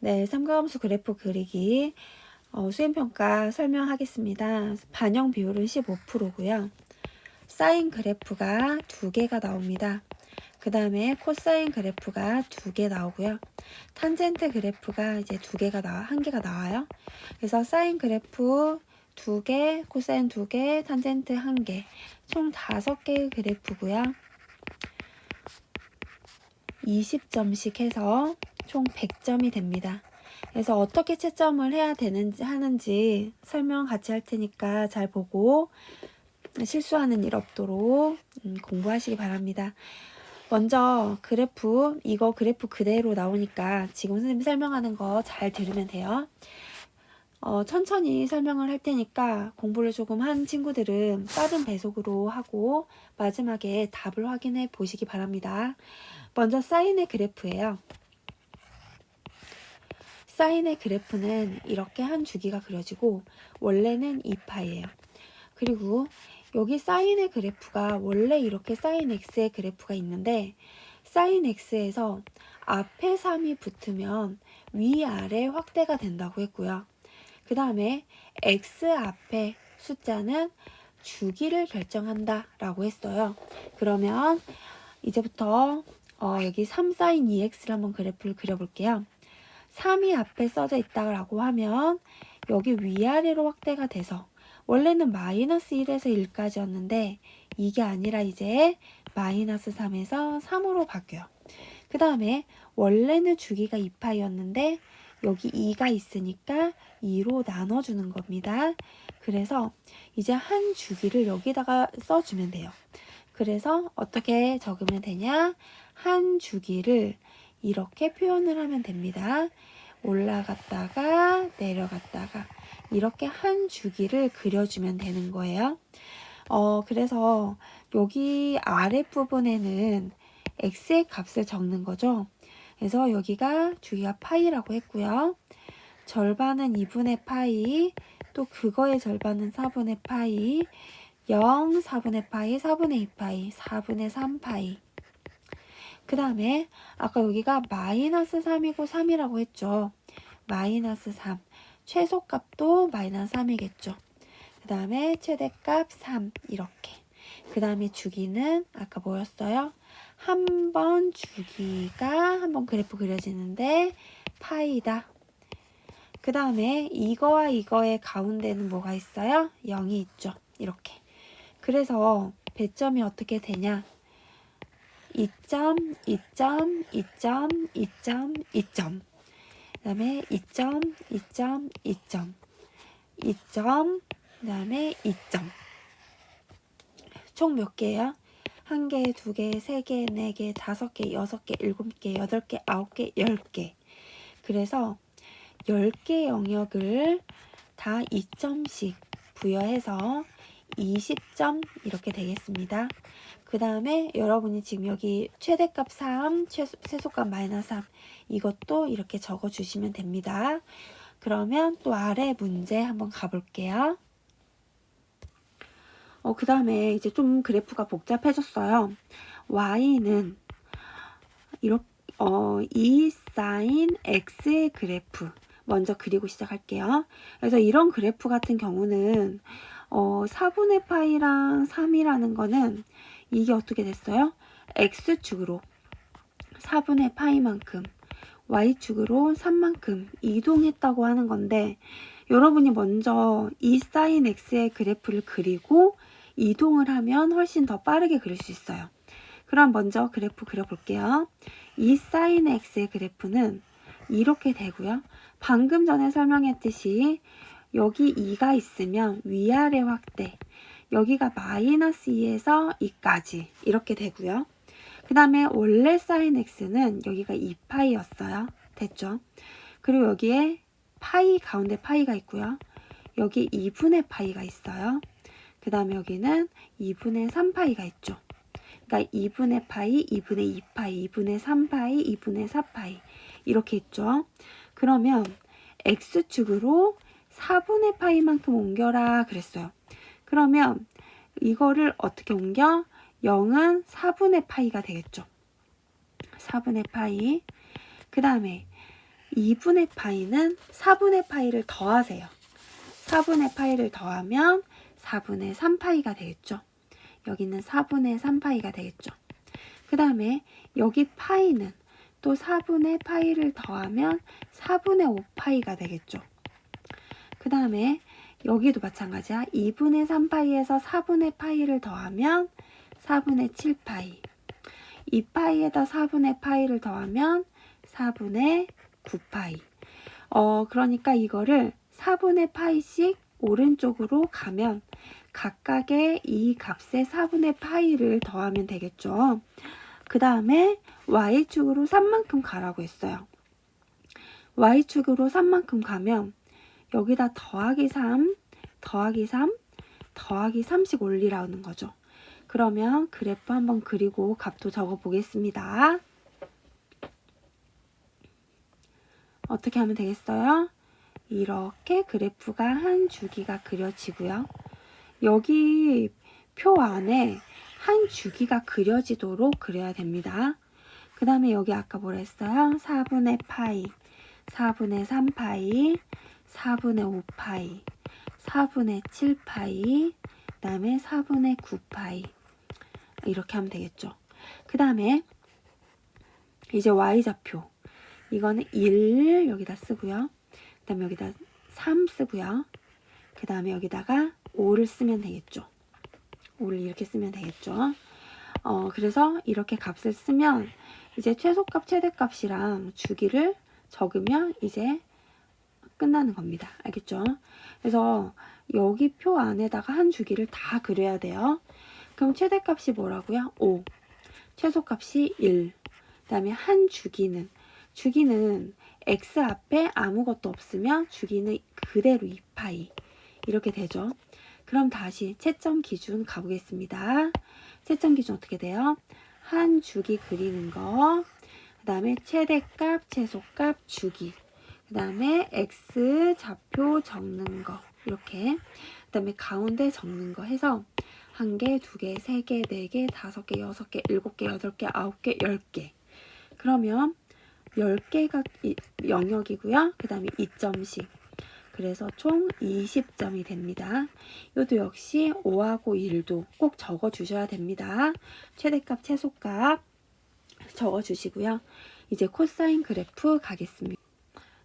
네, 삼각함수 그래프 그리기 어, 수행평가 설명하겠습니다. 반영 비율은 15%고요. 사인 그래프가 두 개가 나옵니다. 그 다음에 코사인 그래프가 두 개 나오고요. 탄젠트 그래프가 이제 두 개가 나와, 한 개가 나와요. 그래서 사인 그래프 두 개, 코사인 두 개, 탄젠트 한 개, 총 다섯 개의 그래프고요. 20점씩 해서 총 100점이 됩니다. 그래서 어떻게 채점을 해야 되는지 하는지 설명 같이 할 테니까 잘 보고 실수하는 일 없도록 음, 공부하시기 바랍니다. 먼저 그래프 이거 그래프 그대로 나오니까 지금 선생님 설명하는 거 잘 들으면 돼요. 어, 천천히 설명을 할 테니까 공부를 조금 한 친구들은 빠른 배속으로 하고 마지막에 답을 확인해 보시기 바랍니다. 먼저 사인의 그래프예요. 사인의 그래프는 이렇게 한 주기가 그려지고 원래는 2파이예요. 그리고 여기 사인의 그래프가 원래 이렇게 사인 x의 그래프가 있는데 사인 x에서 앞에 3이 붙으면 위아래 확대가 된다고 했고요. 그 다음에 x 앞에 숫자는 주기를 결정한다 라고 했어요. 그러면 이제부터 어, 여기 3 사인 2x를 한번 그래프를 그려볼게요. 3이 앞에 써져 있다고 하면 여기 위아래로 확대가 돼서 원래는 마이너스 1에서 1까지였는데 이게 아니라 이제 마이너스 3에서 3으로 바뀌어요. 그 다음에 원래는 주기가 2파이였는데 여기 2가 있으니까 2로 나눠주는 겁니다. 그래서 이제 한 주기를 여기다가 써주면 돼요. 그래서 어떻게 적으면 되냐? 한 주기를 이렇게 표현을 하면 됩니다. 올라갔다가 내려갔다가 이렇게 한 주기를 그려주면 되는 거예요. 어, 그래서 여기 아랫부분에는 x의 값을 적는 거죠. 그래서 여기가 주기가 파이라고 했고요. 절반은 2분의 파이, 또 그거의 절반은 4분의 파이, 0, 4분의 파이, 4분의 2파이, 4분의 3파이. 그 다음에 아까 여기가 마이너스 3이고 3이라고 했죠. 마이너스 3. 최소값도 마이너스 3이겠죠. 그 다음에 최대값 3 이렇게. 그 다음에 주기는 아까 뭐였어요? 한 번 주기가 한 번 그래프 그려지는데 파이다. 그 다음에 이거와 이거의 가운데는 뭐가 있어요? 0이 있죠. 이렇게. 그래서 배점이 어떻게 되냐? 2점, 2점, 2점, 2점, 2점. 그 다음에 2점, 2점, 2점. 2점, 그 다음에 2점. 총 몇 개예요? 한 개, 두 개, 세 개, 네 개, 다섯 개, 여섯 개, 일곱 개, 여덟 개, 아홉 개, 열 개. 그래서 10개 영역을 다 2점씩 부여해서 20점 이렇게 되겠습니다. 그 다음에 여러분이 지금 여기 최대값 3, 최소, 최소값 마이너스 3 이것도 이렇게 적어 주시면 됩니다. 그러면 또 아래 문제 한번 가볼게요. 어, 그 다음에 이제 좀 그래프가 복잡해졌어요. y는 이렇게 어, 2 사인 x의 그래프 먼저 그리고 시작할게요. 그래서 이런 그래프 같은 경우는 어, 4분의 파이랑 3이라는 거는 이게 어떻게 됐어요? x축으로 4분의 파이만큼 y축으로 3만큼 이동했다고 하는 건데 여러분이 먼저 이 사인 x의 그래프를 그리고 이동을 하면 훨씬 더 빠르게 그릴 수 있어요. 그럼 먼저 그래프 그려볼게요. 이 사인 x의 그래프는 이렇게 되고요. 방금 전에 설명했듯이 여기 2가 있으면 위아래 확대 여기가 마이너스 2에서 2까지 이렇게 되고요. 그 다음에 원래 사인 x는 여기가 2파이였어요. 됐죠? 그리고 여기에 파이 가운데 파이가 있고요. 여기 2분의 파이가 있어요. 그 다음에 여기는 2분의 3파이가 있죠. 그러니까 2분의 파이, 2분의 2파이, 2분의 3파이, 2분의 4파이 이렇게 있죠. 그러면 x축으로 4분의 파이만큼 옮겨라 그랬어요. 그러면 이거를 어떻게 옮겨? 0은 4분의 파이가 되겠죠. 4분의 파이. 그 다음에 2분의 파이는 4분의 파이를 더하세요. 4분의 파이를 더하면 4분의 3파이가 되겠죠. 여기는 4분의 3파이가 되겠죠. 그 다음에 여기 파이는 또 4분의 파이를 더하면 4분의 5파이가 되겠죠. 그 다음에 여기도 마찬가지야. 2분의 3파이에서 4분의 파이를 더하면 4분의 7파이. 2파이에다 4분의 파이를 더하면 4분의 9파이. 어, 그러니까 이거를 4분의 파이씩 오른쪽으로 가면 각각의 이 값의 4분의 파이를 더하면 되겠죠. 그 다음에 y축으로 3만큼 가라고 했어요. y축으로 3만큼 가면 여기다 더하기 3, 더하기 3, 더하기 3씩 올리라는 거죠. 그러면 그래프 한번 그리고 값도 적어 보겠습니다. 어떻게 하면 되겠어요? 이렇게 그래프가 한 주기가 그려지고요. 여기 표 안에 한 주기가 그려지도록 그려야 됩니다. 그 다음에 여기 아까 뭐라 했어요? 4분의 파이, 4분의 3파이, 4분의 5파이, 4분의 7파이, 그 다음에 4분의 9파이. 이렇게 하면 되겠죠. 그 다음에 이제 y좌표. 이거는 1 여기다 쓰고요. 그 다음에 여기다 3 쓰고요. 그 다음에 여기다가 5를 쓰면 되겠죠. 5를 이렇게 쓰면 되겠죠. 어, 그래서 이렇게 값을 쓰면 이제 최소값, 최대값이랑 주기를 적으면 이제 끝나는 겁니다. 알겠죠? 그래서 여기 표 안에다가 한 주기를 다 그려야 돼요. 그럼 최대값이 뭐라고요? 5. 최소값이 1. 그 다음에 한 주기는 주기는 x 앞에 아무것도 없으면 주기는 그대로 2파이 이렇게 되죠. 그럼 다시 채점 기준 가보겠습니다. 채점 기준 어떻게 돼요? 한 주기 그리는 거, 그 다음에 최대값, 최소값, 주기, 그 다음에 x 좌표 적는 거 이렇게, 그 다음에 가운데 적는 거 해서 한 개, 두 개, 세 개, 네 개, 다섯 개, 여섯 개, 일곱 개, 여덟 개, 아홉 개, 열 개. 그러면 10개가 영역이고요. 그 다음에 2점씩. 그래서 총 20점이 됩니다. 이것도 역시 5하고 1도 꼭 적어 주셔야 됩니다. 최대값, 최소값 적어 주시고요. 이제 코사인 그래프 가겠습니다.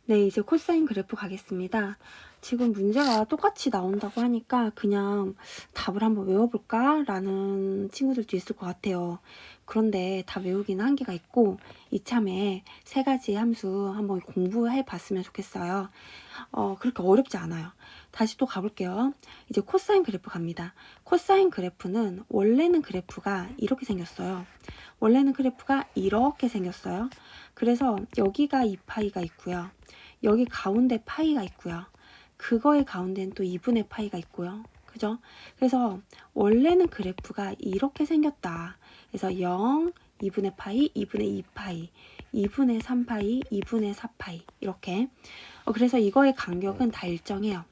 네, 이제 코사인 그래프 가겠습니다. 지금 문제가 똑같이 나온다고 하니까 그냥 답을 한번 외워볼까? 라는 친구들도 있을 것 같아요. 그런데 다 외우기는 한계가 있고 이참에 세 가지 함수 한번 공부해 봤으면 좋겠어요. 어, 그렇게 어렵지 않아요. 다시 또 가볼게요. 이제 코사인 그래프 갑니다. 코사인 그래프는 원래는 그래프가 이렇게 생겼어요. 원래는 그래프가 이렇게 생겼어요. 그래서 여기가 2파이가 있고요. 여기 가운데 파이가 있고요. 그거의 가운데는 또 2분의 파이가 있고요. 그죠? 그래서 원래는 그래프가 이렇게 생겼다. 그래서 0, 2분의 파이, 2분의 2파이, 2분의 3파이, 2분의 4파이 이렇게. 어, 그래서 이거의 간격은 다 일정해요.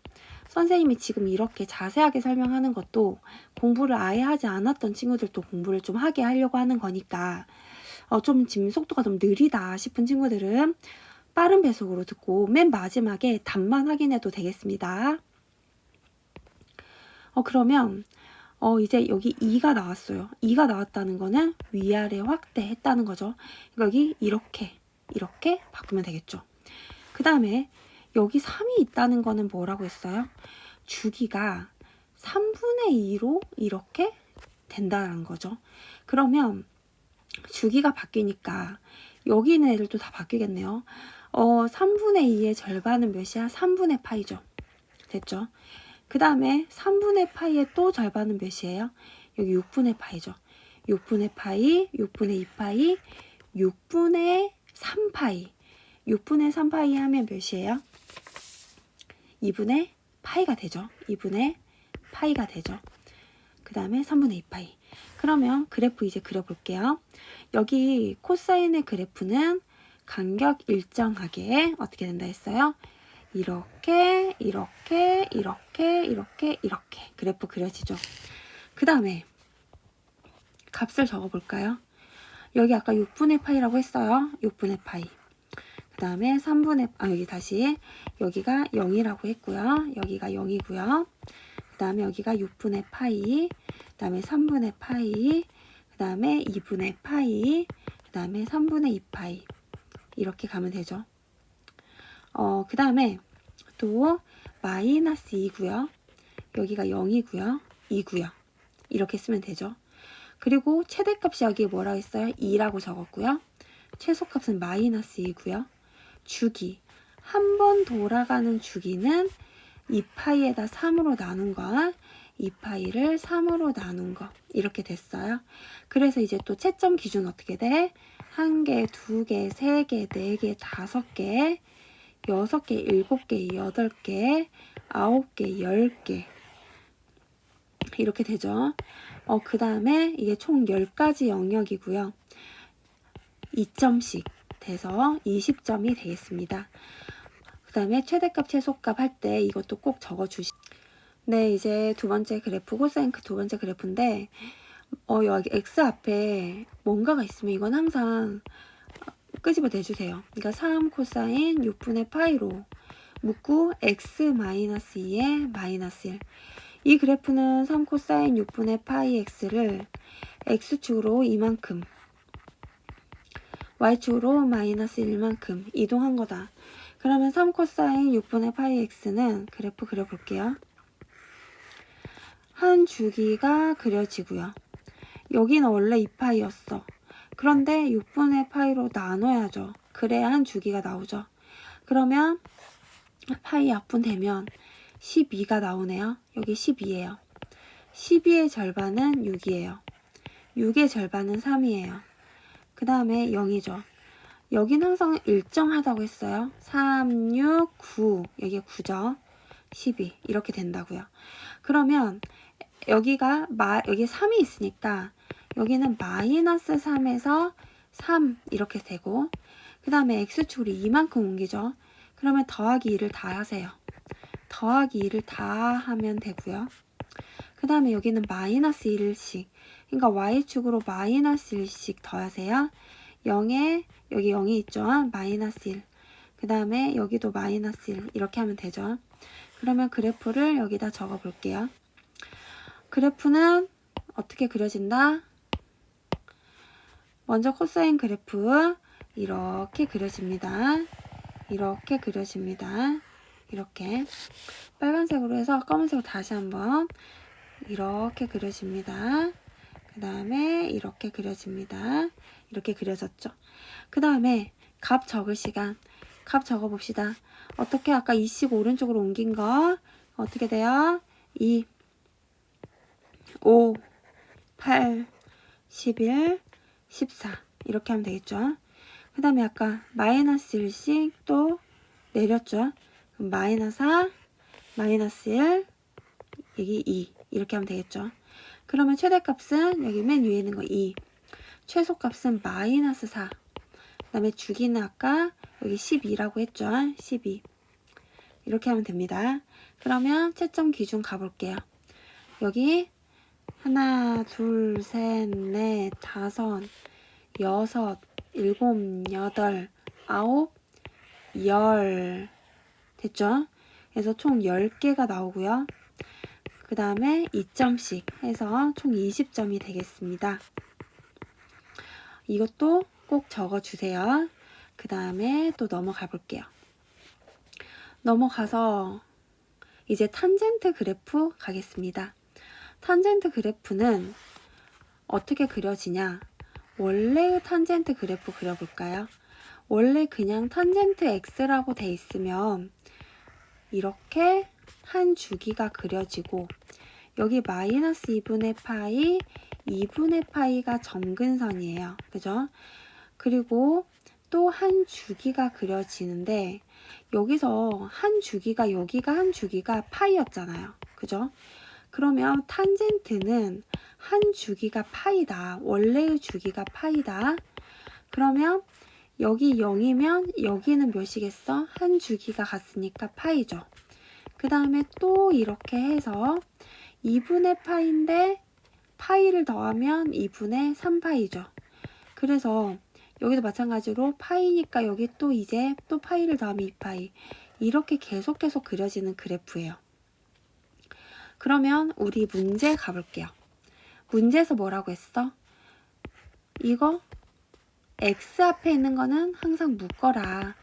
선생님이 지금 이렇게 자세하게 설명하는 것도 공부를 아예 하지 않았던 친구들도 공부를 좀 하게 하려고 하는 거니까 어, 좀 지금 속도가 좀 느리다 싶은 친구들은 빠른 배속으로 듣고 맨 마지막에 답만 확인해도 되겠습니다. 어, 그러면 어, 이제 여기 2가 나왔어요. 2가 나왔다는 거는 위아래 확대했다는 거죠. 여기 이렇게, 이렇게 바꾸면 되겠죠. 그 다음에 여기 3이 있다는 거는 뭐라고 했어요? 주기가 3분의 2로 이렇게 된다는 거죠. 그러면 주기가 바뀌니까 여기 있는 애들도 다 바뀌겠네요. 어, 3분의 2의 절반은 몇이야? 3분의 파이죠. 됐죠? 그 다음에 3분의 파이의 또 절반은 몇이에요? 여기 6분의 파이죠. 6분의 파이, 6분의 2파이, 6분의 3파이. 6분의 3파이 하면 몇이에요? 2분의 파이가 되죠. 2분의 파이가 되죠. 그 다음에 3분의 2파이. 그러면 그래프 이제 그려볼게요. 여기 코사인의 그래프는 간격 일정하게 어떻게 된다 했어요? 이렇게, 이렇게, 이렇게, 이렇게, 이렇게 그래프 그려지죠. 그 다음에 값을 적어볼까요? 여기 아까 6분의 파이라고 했어요. 6분의 파이. 그 다음에 3분의 아 여기 다시 여기가 0이라고 했고요. 여기가 0이고요. 그 다음에 여기가 6분의 파이, 그 다음에 3분의 파이, 그 다음에 2분의 파이, 그 다음에 3분의 2파이 이렇게 가면 되죠. 어, 그 다음에 또 마이너스 2고요. 여기가 0이고요. 2고요. 이렇게 쓰면 되죠. 그리고 최대값이 여기 뭐라고 했어요? 2라고 적었고요. 최소값은 마이너스 2고요. 주기. 한 번 돌아가는 주기는 2파이에다 3으로 나눈 거, 2파이를 3으로 나눈 거. 이렇게 됐어요. 그래서 이제 또 채점 기준 어떻게 돼? 한 개, 두 개, 세 개, 네 개, 다섯 개, 여섯 개, 일곱 개, 여덟 개, 아홉 개, 열 개. 이렇게 되죠. 어, 그 다음에 이게 총 10가지 영역이고요. 2점씩 돼서 20점이 되겠습니다. 그 다음에 최대값, 최소값 할 때 이것도 꼭 적어주시. 네, 이제 두 번째 그래프, 코사인 그두 번째 그래프인데, 어, 여기 X 앞에 뭔가가 있으면 이건 항상 끄집어 내주세요. 그러니까 3 코사인 6분의 파이로 묶고 X 마이너스 2에 마이너스 1. 이 그래프는 3 코사인 6분의 파이 X를 X축으로 이만큼, Y축으로 마이너스 1만큼 이동한 거다. 그러면 3 코사인 6분의 파이 X는 그래프 그려볼게요. 한 주기가 그려지고요. 여기는 원래 2파이였어. 그런데 6분의 파이로 나눠야죠. 그래야 한 주기가 나오죠. 그러면 파이 약분 되면 12가 나오네요. 여기 12예요. 12의 절반은 6이에요. 6의 절반은 3이에요. 그 다음에 0이죠. 여긴 항상 일정하다고 했어요. 3, 6, 9. 여기 9죠. 12. 이렇게 된다고요. 그러면 여기가 마, 여기 3이 있으니까 여기는 마이너스 3에서 3 이렇게 되고 그 다음에 x축으로 이만큼 옮기죠. 그러면 더하기 2를 다 하세요. 더하기 2를 다 하면 되고요. 그 다음에 여기는 마이너스 1씩 그러니까 y축으로 마이너스 1씩 더하세요. 0에 여기 0이 있죠. 마이너스 1. 그 다음에 여기도 마이너스 1 이렇게 하면 되죠. 그러면 그래프를 여기다 적어 볼게요. 그래프는 어떻게 그려진다? 먼저 코사인 그래프 이렇게 그려집니다. 이렇게 그려집니다. 이렇게 빨간색으로 해서 검은색으로 다시 한번 이렇게 그려집니다. 그 다음에 이렇게 그려집니다. 이렇게 그려졌죠. 그 다음에 값 적을 시간 값 적어 봅시다. 어떻게 아까 2씩 오른쪽으로 옮긴 거 어떻게 돼요? 2 5 8 11 14 이렇게 하면 되겠죠. 그 다음에 아까 마이너스 1씩 또 내렸죠. 마이너스 4, 마이너스 1, 여기 2 이렇게 하면 되겠죠. 그러면 최대값은 여기 맨 위에 있는 거 2, 최소값은 마이너스 4, 그 다음에 주기는 아까 여기 12라고 했죠. 12 이렇게 하면 됩니다. 그러면 채점 기준 가볼게요. 여기 하나, 둘, 셋, 넷, 다섯, 여섯, 일곱, 여덟, 아홉, 열. 됐죠? 그래서 총 10개가 나오고요. 그 다음에 2점씩 해서 총 20점이 되겠습니다. 이것도 꼭 적어주세요. 그 다음에 또 넘어가 볼게요. 넘어가서 이제 탄젠트 그래프 가겠습니다. 탄젠트 그래프는 어떻게 그려지냐? 원래의 탄젠트 그래프 그려볼까요? 원래 그냥 탄젠트 x라고 돼 있으면 이렇게 한 주기가 그려지고 여기 마이너스 2분의 파이, 2분의 파이가 점근선이에요. 그죠? 그리고 또 한 주기가 그려지는데 여기서 한 주기가 여기가 한 주기가 파이였잖아요. 그죠? 그러면 탄젠트는 한 주기가 파이다. 원래의 주기가 파이다. 그러면 여기 0이면 여기는 몇이겠어? 한 주기가 같으니까 파이죠. 그 다음에 또 이렇게 해서 2분의 파인데 파이를 더하면 2분의 3파이죠. 그래서 여기도 마찬가지로 파이니까 여기 또 이제 또 파이를 더하면 2파이. 이렇게 계속 계속 그려지는 그래프예요. 그러면 우리 문제 가볼게요. 문제에서 뭐라고 했어? 이거 x 앞에 있는 거는 항상 묶어라.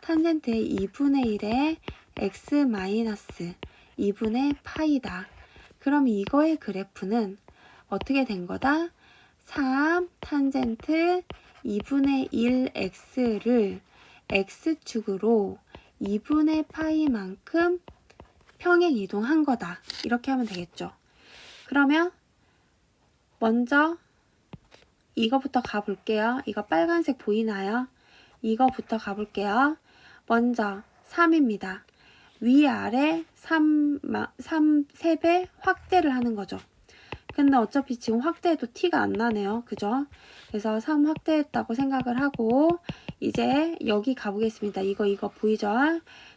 탄젠트의 2분의 1에 x 마이너스 2분의 파이다. 그럼 이거의 그래프는 어떻게 된 거다? 3 탄젠트 2분의 1x를 x축으로 2분의 파이만큼 평행 이동한 거다. 이렇게 하면 되겠죠. 그러면 먼저 이거부터 가볼게요. 이거 빨간색 보이나요? 이거부터 가볼게요. 먼저 3입니다. 위아래 3, 3, 3배 확대를 하는 거죠. 근데 어차피 지금 확대해도 티가 안 나네요. 그죠? 그래서 3 확대했다고 생각을 하고 이제 여기 가보겠습니다. 이거 이거 보이죠?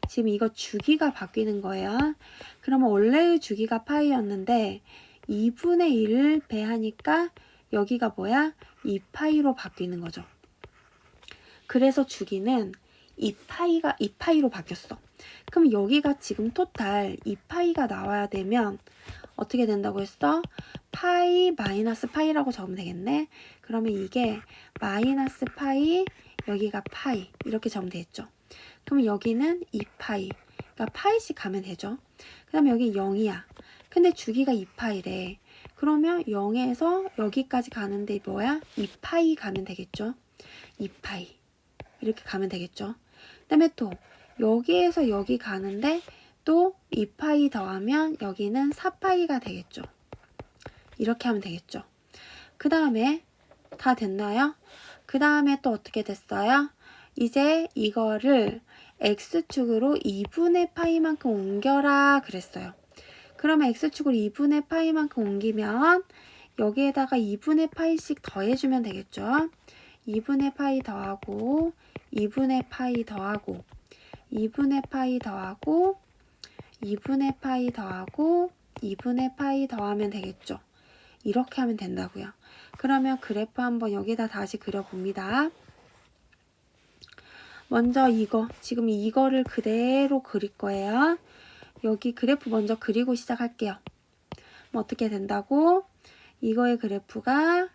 지금 이거 주기가 바뀌는 거예요. 그러면 원래의 주기가 파이였는데 2분의 1을 배하니까 여기가 뭐야? 2파이로 바뀌는 거죠. 그래서 주기는 2파이가 2파이로 바뀌었어. 그럼 여기가 지금 토탈 2파이가 나와야 되면 어떻게 된다고 했어? 파이 마이너스 파이라고 적으면 되겠네. 그러면 이게 마이너스 파이 여기가 파이 이렇게 되겠죠. 그럼 여기는 2파이 그러니까 파이씩 가면 되죠. 그 다음에 여기 0이야. 근데 주기가 2파이래. 그러면 0에서 여기까지 가는데 뭐야? 2파이 가면 되겠죠. 2파이 이렇게 가면 되겠죠. 그 다음에 또 여기에서 여기 가는데 또 2파이 더하면 여기는 4파이가 되겠죠. 이렇게 하면 되겠죠. 그 다음에 다 됐나요? 그 다음에 또 어떻게 됐어요? 이제 이거를 x축으로 2분의 파이만큼 옮겨라 그랬어요. 그러면 x축으로 2분의 파이만큼 옮기면 여기에다가 2분의 파이씩 더해주면 되겠죠. 2분의 파이 더하고 2분의 파이 더하고 2분의 파이 더하고 2분의 파이 더하고 2분의 파이 더하면 되겠죠. 이렇게 하면 된다고요. 그러면 그래프 한번 여기다 다시 그려봅니다. 먼저 이거, 지금 이거를 그대로 그릴 거예요. 여기 그래프 먼저 그리고 시작할게요. 뭐 어떻게 된다고? 이거의 그래프가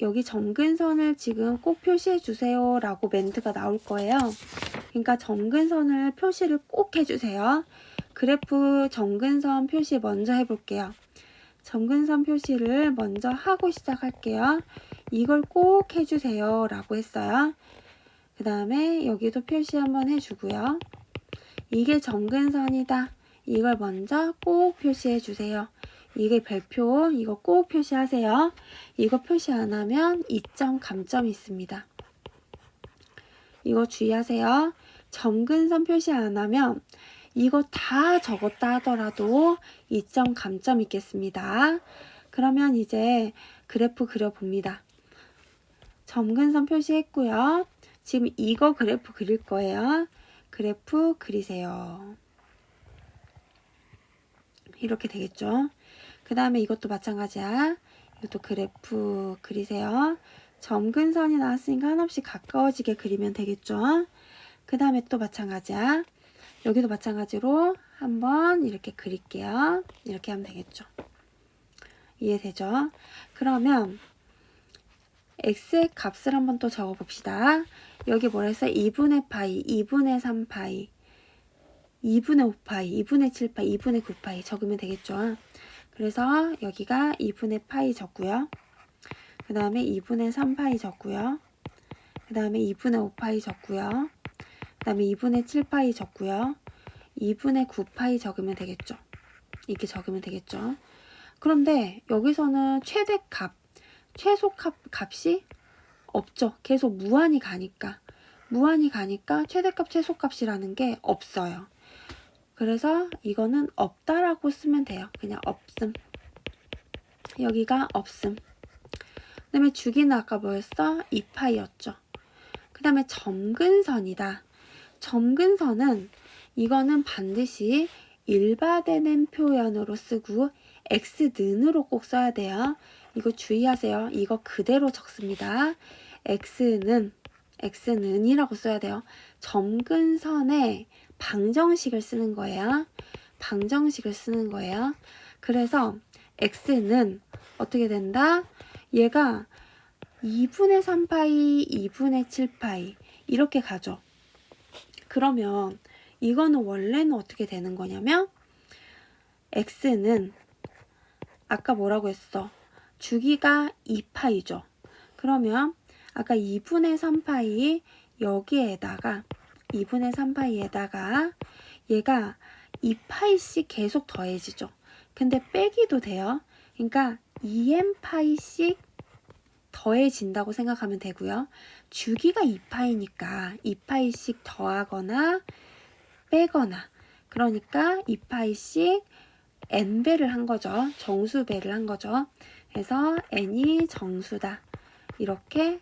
여기 점근선을 지금 꼭 표시해 주세요 라고 멘트가 나올 거예요. 그러니까 점근선을 표시를 꼭 해주세요. 그래프 점근선 표시 먼저 해볼게요. 점근선 표시를 먼저 하고 시작할게요. 이걸 꼭 해주세요 라고 했어요. 그 다음에 여기도 표시 한번 해주고요. 이게 점근선이다. 이걸 먼저 꼭 표시해 주세요. 이게 별표, 이거 꼭 표시하세요. 이거 표시 안 하면 2점 감점이 있습니다. 이거 주의하세요. 점근선 표시 안 하면 이거 다 적었다 하더라도 2점 감점 있겠습니다. 그러면 이제 그래프 그려봅니다. 점근선 표시했고요. 지금 이거 그래프 그릴 거예요. 그래프 그리세요. 이렇게 되겠죠. 그 다음에 이것도 마찬가지야. 이것도 그래프 그리세요. 점근선이 나왔으니까 한없이 가까워지게 그리면 되겠죠. 그 다음에 또 마찬가지야. 여기도 마찬가지로 한번 이렇게 그릴게요. 이렇게 하면 되겠죠. 이해되죠? 그러면 x의 값을 한번 또 적어봅시다. 여기 뭐라 했어요? 2분의 파이, 2분의 3 파이, 2분의 5 파이, 2분의 7 파이, 2분의 9 파이 적으면 되겠죠. 그래서 여기가 2분의 파이 적고요. 그 다음에 2분의 3 파이 적고요. 그 다음에 2분의 5 파이 적고요. 그 다음에 2분의 7파이 적고요. 2분의 9파이 적으면 되겠죠. 이렇게 적으면 되겠죠. 그런데 여기서는 최대값, 최소값 값이 없죠. 계속 무한히 가니까. 무한히 가니까 최대값, 최소값이라는 게 없어요. 그래서 이거는 없다라고 쓰면 돼요. 그냥 없음. 여기가 없음. 그 다음에 주기는 아까 뭐였어? 2파이였죠. 그 다음에 점근선이다. 점근선은 이거는 반드시 일바되는 표현으로 쓰고 x는으로 꼭 써야 돼요. 이거 주의하세요. 이거 그대로 적습니다. x는 x는이라고 써야 돼요. 점근선에 방정식을 쓰는 거예요. 방정식을 쓰는 거예요. 그래서 x는 어떻게 된다? 얘가 2분의 3파이, 2분의 7파이 이렇게 가죠. 그러면 이거는 원래는 어떻게 되는 거냐면 x는 아까 뭐라고 했어? 주기가 2파이죠. 그러면 아까 2분의 3파이 여기에다가 2분의 3파이에다가 얘가 2파이씩 계속 더해지죠. 근데 빼기도 돼요. 그러니까 2n파이씩 더해진다고 생각하면 되고요. 주기가 2파이니까 2파이씩 더하거나 빼거나 그러니까 2파이씩 n배를 한 거죠. 정수배를 한 거죠. 그래서 n이 정수다. 이렇게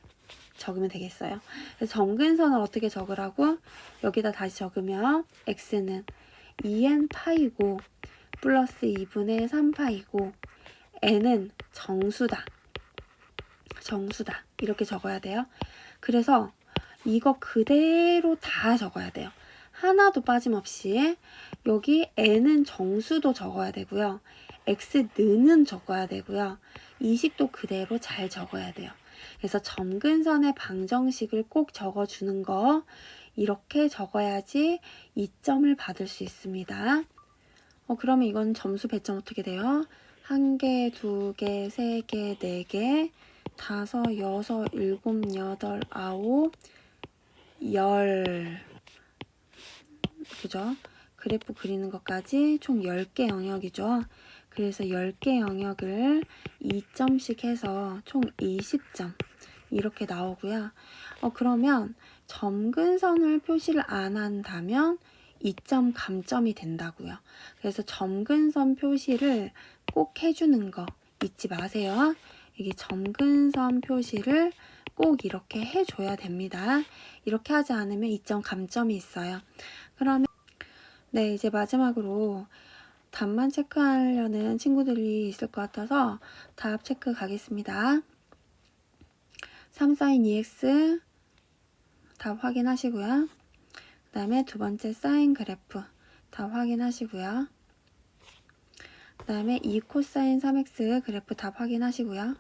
적으면 되겠어요. 그래서 정근선을 어떻게 적으라고? 여기다 다시 적으면 x는 2n 파이고 플러스 2분의 3 파이고 n은 정수다. 정수다. 이렇게 적어야 돼요. 그래서 이거 그대로 다 적어야 돼요. 하나도 빠짐없이 여기 n은 정수도 적어야 되고요. x는 적어야 되고요. 이식도 그대로 잘 적어야 돼요. 그래서 점근선의 방정식을 꼭 적어주는 거 이렇게 적어야지 2점을 받을 수 있습니다. 어, 그러면 이건 점수 배점 어떻게 돼요? 한 개, 두 개, 세 개, 네 개, 다섯, 여섯, 일곱, 여덟, 아홉, 열. 그죠? 그래프 그리는 것까지 총 10개 영역이죠. 그래서 10개 영역을 2점씩 해서 총 20점 이렇게 나오고요. 어, 그러면 점근선을 표시를 안 한다면 2점 감점이 된다고요. 그래서 점근선 표시를 꼭 해주는 거 잊지 마세요. 이게 점근선 표시를 꼭 이렇게 해줘야 됩니다. 이렇게 하지 않으면 2점 감점이 있어요. 그러면 네 이제 마지막으로 답만 체크하려는 친구들이 있을 것 같아서 답 체크 가겠습니다. 3 sin 2x 답 확인하시고요. 그 다음에 두 번째 사인 그래프 답 확인하시고요. 그 다음에 2 코사인 3x 그래프 답 확인하시고요.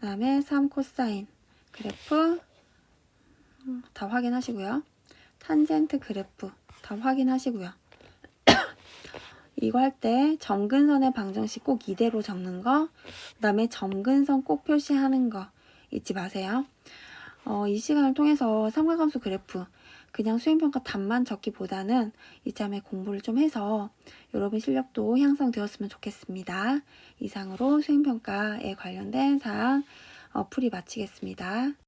그 다음에 3 코사인 그래프 음, 답 확인하시고요. 탄젠트 그래프 답 확인하시고요. 이거 할 때 점근선의 방정식 꼭 이대로 적는 거, 그 다음에 점근선 꼭 표시하는 거 잊지 마세요. 어, 이 시간을 통해서 삼각함수 그래프 그냥 수행평가 답만 적기보다는 이참에 공부를 좀 해서 여러분 실력도 향상되었으면 좋겠습니다. 이상으로 수행평가에 관련된 사항 어, 풀이 마치겠습니다.